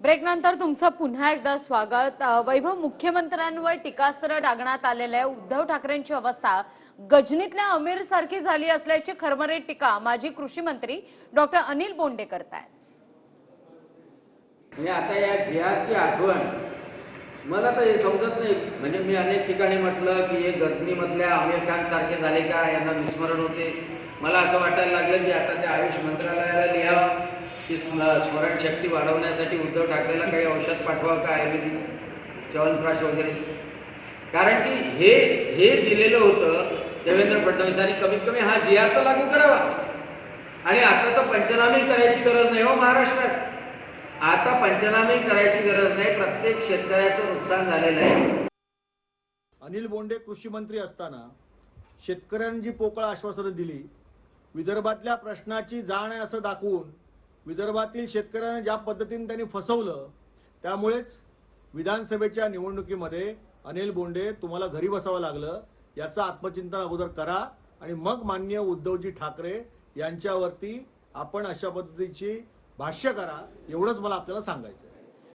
ब्रेकनंतर तुमचं पुन्हा एकदा स्वागत. वैभव मुख्यमंत्र्यांवर टीकास्त्र डागण्यात आलेलं आहे. उद्धव ठाकरेंची अवस्था गजनीतल्या अमीर सारखी झाली असल्याची खरमरीत टीका माजी कृषी मंत्री डॉक्टर अनिल बोंडे करतायत. म्हणजे आता या जिहादची आठवण मला तर हे समजत नाही. म्हणजे मी अनेक ठिकाणी म्हटलं की हे गजनीमधल्या आमिर खान सारखे झाले का? यांना विस्मरण होते. मला असं वाटायला लागलं की आता त्या आयुष मंत्रालयाला की स्मरणशक्ती वाढवण्यासाठी उद्धव ठाकरेला काही औषध पाठवावं का आयुर्वेदिक च्यवनप्राश वगैरे? कारण की हे हे दिलेलं होतं देवेंद्र फडणवीसांनी कमीत कमी हा जी तर लागू करावा. आणि आता तर पंचनामे करायची गरज नाही हो महाराष्ट्रात. आता पंचनामे करायची गरज नाही प्रत्येक शेतकऱ्याचं नुकसान झालेलं आहे. अनिल बोंडे कृषी मंत्री असताना शेतकऱ्यांनी जी पोकळ आश्वासनं दिली विदर्भातल्या प्रश्नाची जाण आहे असं दाखवून विदर्भातील शेतकऱ्यांना ज्या पद्धतीने त्यांनी फसवलं त्यामुळेच विधानसभेच्या निवडणुकीमध्ये अनिल बोंडे तुम्हाला घरी बसावं लागलं याचं आत्मचिंतन अगोदर करा आणि मग मान्य उद्धवजी ठाकरे यांच्यावरती आपण अशा पद्धतीची भाष्य करा एवढंच मला आपल्याला सांगायचं आहे